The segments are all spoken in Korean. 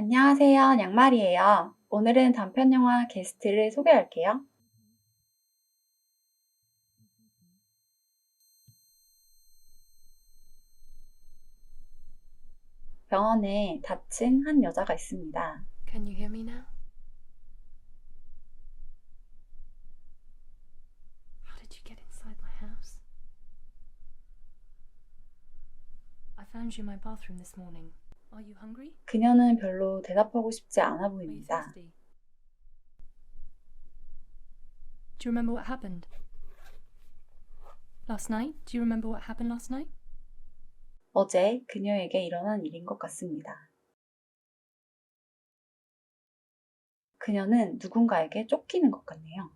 안녕하세요. 양말이에요. 오늘은 단편 영화 게스트를 소개할게요. 병원에 다친 한 여자가 있습니다. Can you hear me now? How did you get inside my house? I found you in my bathroom this morning. Are you hungry? 그녀는 별로 대답하고 싶지 않아 보입니다. Do you remember what happened? Last night? Do you remember what happened last night? 어제 그녀에게 일어난 일인 것 같습니다. 그녀는 누군가에게 쫓기는 것 같네요.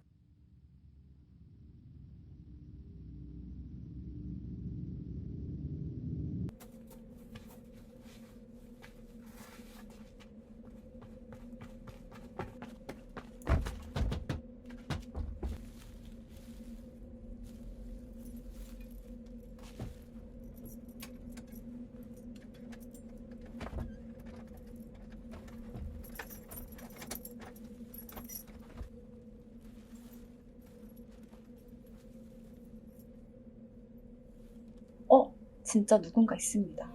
어, 진짜 누군가 있습니다.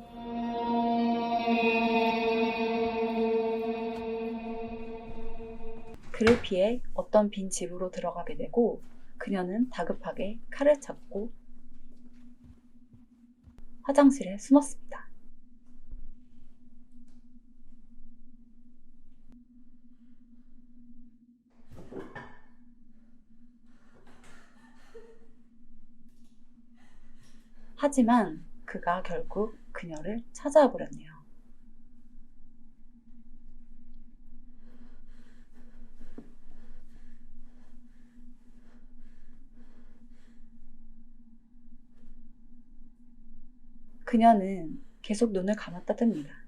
그를 피해 어떤 빈 집으로 들어가게 되고 그녀는 다급하게 칼을 찾고 화장실에 숨었습니다. 하지만 그가 결국 그녀를 찾아와 버렸네요. 그녀는 계속 눈을 감았다 뜹니다.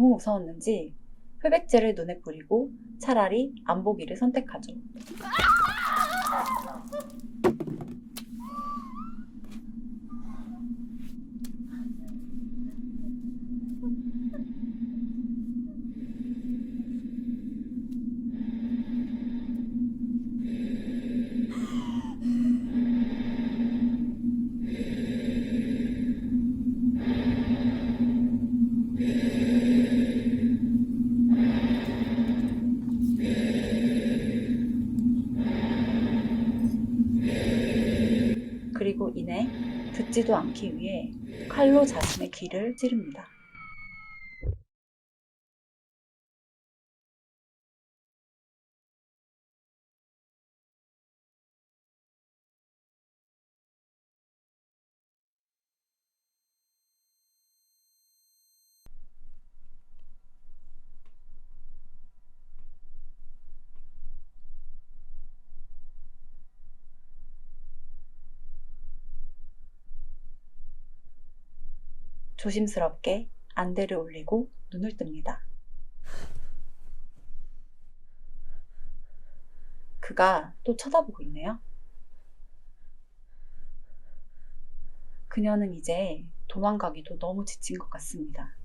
너무 무서웠는지 흡액제를 눈에 뿌리고 차라리 안 보기를 선택하죠. 듣지도 않기 위해 칼로 자신의 귀를 찌릅니다. 조심스럽게 안대를 올리고 눈을 뜹니다. 그가 또 쳐다보고 있네요. 그녀는 이제 도망가기도 너무 지친 것 같습니다.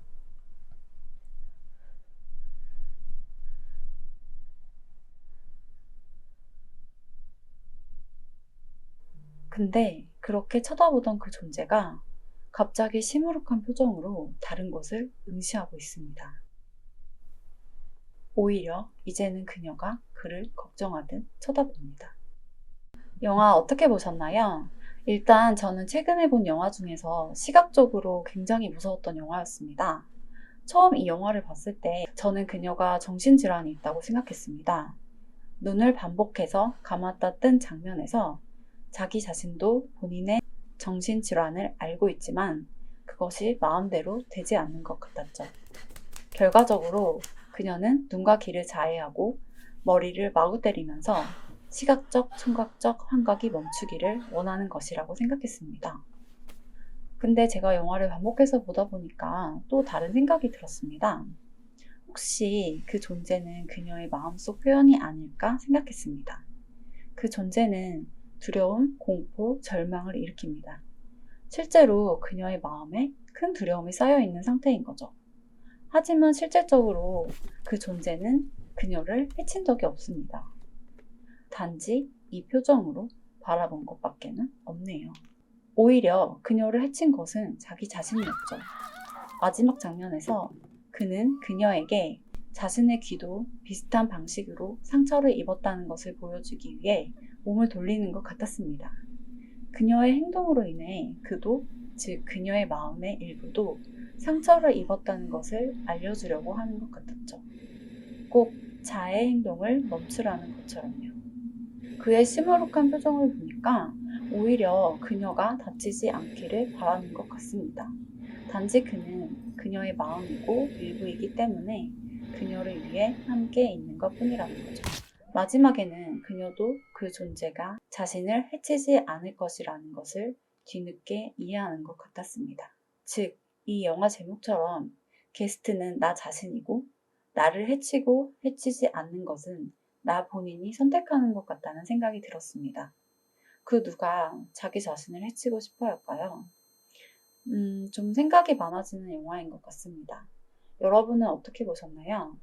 근데 그렇게 쳐다보던 그 존재가 갑자기 시무룩한 표정으로 다른 곳을 응시하고 있습니다. 오히려 이제는 그녀가 그를 걱정하듯 쳐다봅니다. 영화 어떻게 보셨나요? 일단 저는 최근에 본 영화 중에서 시각적으로 굉장히 무서웠던 영화였습니다. 처음 이 영화를 봤을 때 저는 그녀가 정신질환이 있다고 생각했습니다. 눈을 반복해서 감았다 뜬 장면에서 자기 자신도 본인의 정신질환을 알고 있지만 그것이 마음대로 되지 않는 것 같았죠. 결과적으로 그녀는 눈과 귀를 자해하고 머리를 마구 때리면서 시각적, 청각적 환각이 멈추기를 원하는 것이라고 생각했습니다. 근데 제가 영화를 반복해서 보다 보니까 또 다른 생각이 들었습니다. 혹시 그 존재는 그녀의 마음속 표현이 아닐까 생각했습니다. 그 존재는 두려움, 공포, 절망을 일으킵니다. 실제로 그녀의 마음에 큰 두려움이 쌓여 있는 상태인 거죠. 하지만 실질적으로 그 존재는 그녀를 해친 적이 없습니다. 단지 이 표정으로 바라본 것밖에는 없네요. 오히려 그녀를 해친 것은 자기 자신이었죠. 마지막 장면에서 그는 그녀에게 자신의 귀도 비슷한 방식으로 상처를 입었다는 것을 보여주기 위해 몸을 돌리는 것 같았습니다. 그녀의 행동으로 인해 그도, 즉 그녀의 마음의 일부도 상처를 입었다는 것을 알려주려고 하는 것 같았죠. 꼭 자의 행동을 멈추라는 것처럼요. 그의 시무룩한 표정을 보니까 오히려 그녀가 다치지 않기를 바라는 것 같습니다. 단지 그는 그녀의 마음이고 일부이기 때문에 그녀를 위해 함께 있는 것 뿐이라는 거죠. 마지막에는 그녀도 그 존재가 자신을 해치지 않을 것이라는 것을 뒤늦게 이해하는 것 같았습니다. 즉, 이 영화 제목처럼 게스트는 나 자신이고 나를 해치고 해치지 않는 것은 나 본인이 선택하는 것 같다는 생각이 들었습니다. 그 누가 자기 자신을 해치고 싶어 할까요? 음, 좀 생각이 많아지는 영화인 것 같습니다. 여러분은 어떻게 보셨나요?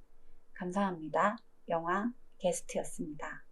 감사합니다. 영화 게스트였습니다.